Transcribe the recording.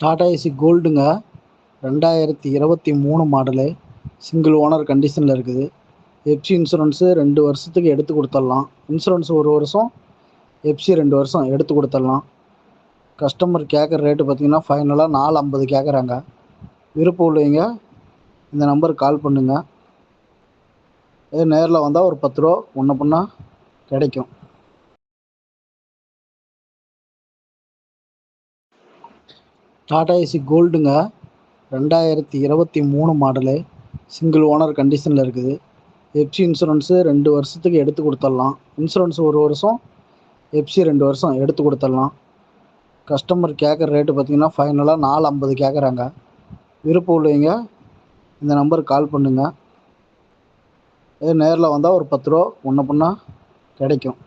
Tata AC கோல்டுங்க ரெண்டாயிரத்தி இருபத்தி மூணு மாடலு சிங்கிள் ஓனர் கண்டிஷனில் இருக்குது. எப்சி இன்சூரன்ஸு ரெண்டு வருஷத்துக்கு எடுத்து கொடுத்துடலாம். இன்சூரன்ஸ் ஒரு வருஷம் எப்சி ரெண்டு வருஷம் எடுத்து கொடுத்துடலாம். கஸ்டமர் கேட்குற ரேட்டு பார்த்தீங்கன்னா ஃபைனலாக நாலு ஐம்பது கேட்குறாங்க விருப்பம் உள்ளவங்க இந்த நம்பருக்கு கால் பண்ணுங்கள் இதே நேரில் வந்தால் ஒரு பத்து ரூபா ஒன்று பண்ணால் கிடைக்கும். டாடா ஏசி கோல்டுங்க ரெண்டாயிரத்தி இருபத்தி மூணு மாடலு. சிங்கிள் ஓனர் கண்டிஷனில் இருக்குது. எப்சி இன்சூரன்ஸு ரெண்டு வருஷத்துக்கு எடுத்து கொடுத்துடலாம். இன்சூரன்ஸ் ஒரு வருஷம் எப்சி ரெண்டு வருஷம் எடுத்து கொடுத்துடலாம். கஸ்டமர் கேட்குற ரேட்டு பார்த்தீங்கன்னா ஃபைனலாக நாலு ஐம்பது கேட்குறாங்க விருப்பம் உள்ளவங்க இந்த நம்பருக்கு கால் பண்ணுங்கள் இதே நேரில் வந்தால் ஒரு பத்து ரூபா ஒன்று பண்ணால் கிடைக்கும்.